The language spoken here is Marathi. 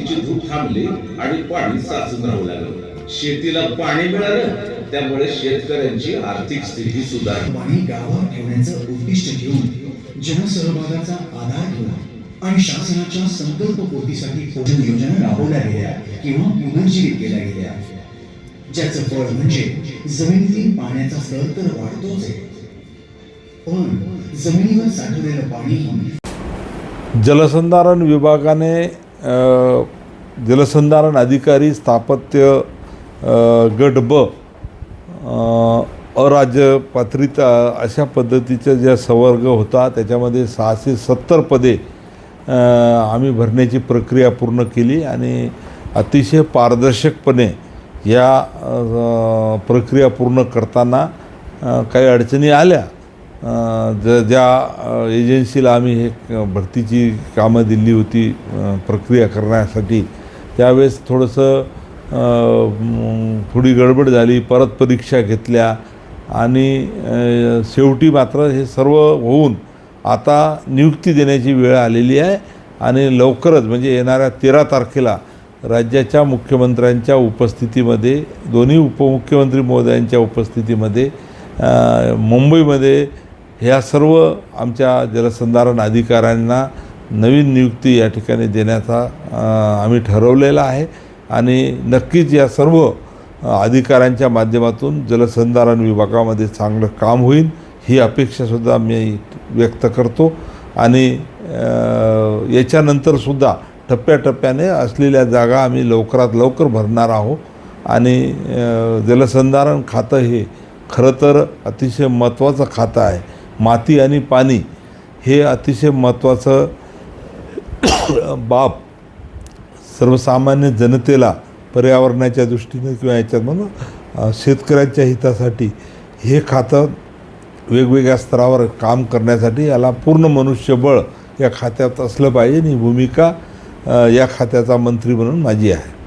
मातीची धूप थांबली आणि पाणी साचून राहू लागलं. शेतीला पाणी मिळालं त्यामुळे शेतकऱ्यांची आर्थिक स्थिती सुधारली. पाणी गावात ठेवण्याचं उद्दिष्ट घेऊन जनसहभागाचा आधार घेऊन आणि शासनाच्या संकल्पपूर्तीसाठी पोषण योजना राबवल्या गेल्या किंवा पुनर्जीवित केल्या गेल्या. ज्याचं फळ म्हणजे जमिनीतील पाण्याचा स्तर तर वाढतोच आहे. पण जमिनीवर साठवलेलं पाणी जलसंधारण विभागाने जलसंधारण अधिकारी स्थापत्य गट ब अराज्य पात्रित अशा पद्धतीचा ज्या संवर्ग होता त्याच्यामध्ये सहाशे सत्तर पदे आम्ही भरण्याची प्रक्रिया पूर्ण केली आणि अतिशय पारदर्शकपणे या प्रक्रिया पूर्ण करताना काही अडचणी आल्या ज ज्या एजन्सीला आम्ही हे भरतीची कामं दिली होती प्रक्रिया करण्यासाठी त्यावेळेस थोडंसं थोडी गडबड झाली परत परीक्षा घेतल्या आणि शेवटी मात्र हे सर्व होऊन आता नियुक्ती देण्याची वेळ आलेली आहे आणि लवकरच म्हणजे येणाऱ्या तेरा तारखेला राज्याच्या मुख्यमंत्र्यांच्या उपस्थितीमध्ये दोन्ही उपमुख्यमंत्री महोदयांच्या उपस्थितीमध्ये मुंबईमध्ये ह्या सर्व आमच्या जलसंधारण अधिकाऱ्यांना नवीन नियुक्ती या ठिकाणी देण्याचा आम्ही ठरवलेला आहे. आणि नक्कीच या सर्व अधिकाऱ्यांच्या माध्यमातून जलसंधारण विभागामध्ये चांगलं काम होईल ही अपेक्षासुद्धा मी व्यक्त करतो. आणि याच्यानंतरसुद्धा टप्प्याटप्प्याने असलेल्या जागा आम्ही लवकरात लवकर भरणार आहोत. आणि जलसंधारण खातं हे खरं तर अतिशय महत्त्वाचं खातं आहे. माती आणि पाणी हे अतिशय महत्त्वाचं बाब सर्वसामान्य जनतेला पर्यावरणाच्या दृष्टीने किंवा याच्यात म्हणून शेतकऱ्यांच्या हितासाठी हे खातं वेगवेगळ्या स्तरावर काम करण्यासाठी याला पूर्ण मनुष्यबळ या खात्यात असलं पाहिजे आणि भूमिका या खात्याचा मंत्री म्हणून माझी आहे.